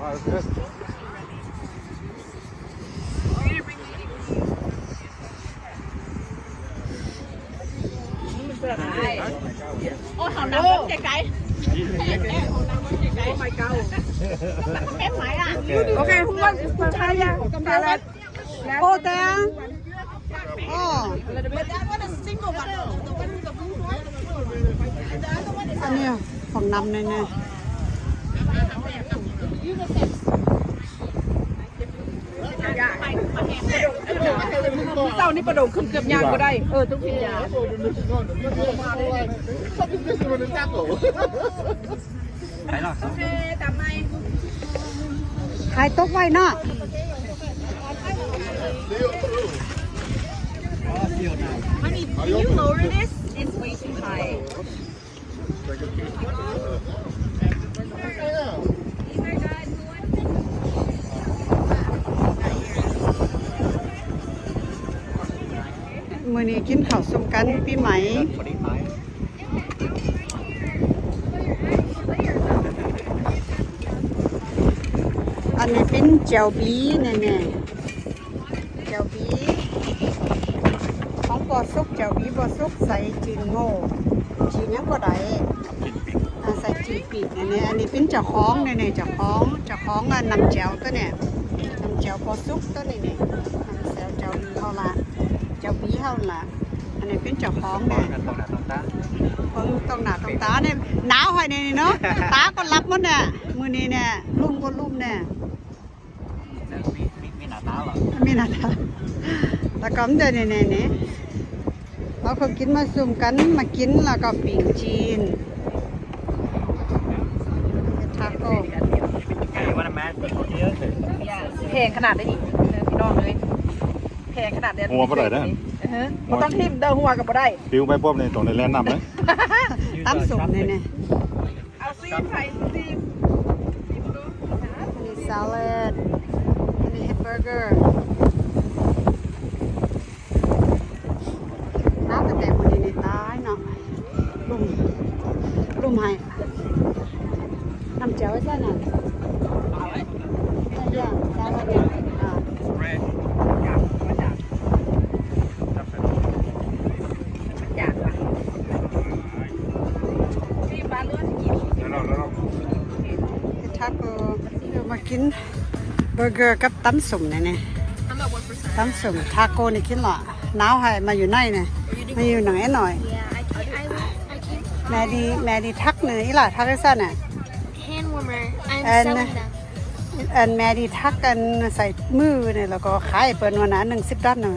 โอ้เขานำมันไกลๆไม่เก่าแค่ไหนอะ Ok, không có phần hai nha. Cầm là ô ta. Ồ, อันนี้ยของนำเนี่ย เนี่ยเจ้านี่ประโดดขึ้นเกือบยางก็ได้ เออต้องกินยาขายตกไว้เนาะ Can you lower this? It's way too high. มื้อนี้กินข้าวสมกันปีใหม่อันนี้เป็นเจียวบีแน่ๆเจียวบีของบอสุกเจียวบีบอสุกใส่จีนโง่จีนยังบ่ได้ใส่จีปีกอันนี้อันนี้เป็นเจ้าของเนี่ยๆเจ้าของเจ้าของอะนำเจียวตัวเนี่ยนำเจียวบอสุกตัวนี้เนี่ยนำเจียวเจียวบีเฮาละ เจียวบีเฮาละอันนี้เป็นเจ้าของเนี่ยเพิ่งต้องหนาต้องตาเนี่ยหนาวหอยเนี่ยเนาะตาก็รับหมันเนี่ยมือนี้เนี่ยลุ่มก็ลุ่มเนี่ยมีหนาตามีหนาตาแล้วก็มันเดินเนี่ยเนี่ยเนี่ยเราก็กินมาซุ่มกันมากินแล้วก็ปิ่งจีนทาโก้แพงขนาดได้ดิพี่น้องเลยแพงขนาดเนี้ยหัวบ่ได้นะ เออบ่ต้องทิ่มเด้อหัวก็บ่ได้ ปิวไปปุ๊บนี่ตรงในแลนด์นำเลยตั้มสุ่มเนี่ยเนี่ยเอาซีมไผ่ซีมอันนี้ซาลัดอันนี้แฮมเบอร์เกอร์น้ำแต่แต่มือนี้นี่ตายเนาะลุ่มลุ่มให้น้ำเจียวไว้ซะน่ะย่างซาลาเดนอ่า อยากว่ะซีมบาเลือดกิน ทาโก้เดี๋ยวมากินเบอร์เกอร์กับตำสุ่มเนี่ยเนี่ยตำสุ่มทาโก้นี่กินเหรอหนาวให้มาอยู่ในเนี่ยมาอยู่หน่อยหน่อย Yeah, I keep, I, I keep แม่ดีแม่ดีทักเนื้ออีหล่ะทักไอ้ซ่นน่ะ hand warmer. I'm And, selling uh, them. อันแม่ดีทักกันใส่มือเนี่ยแล้วก็ขายเปิ้นวันนั้นหนึ่งสิบด้านน่ะ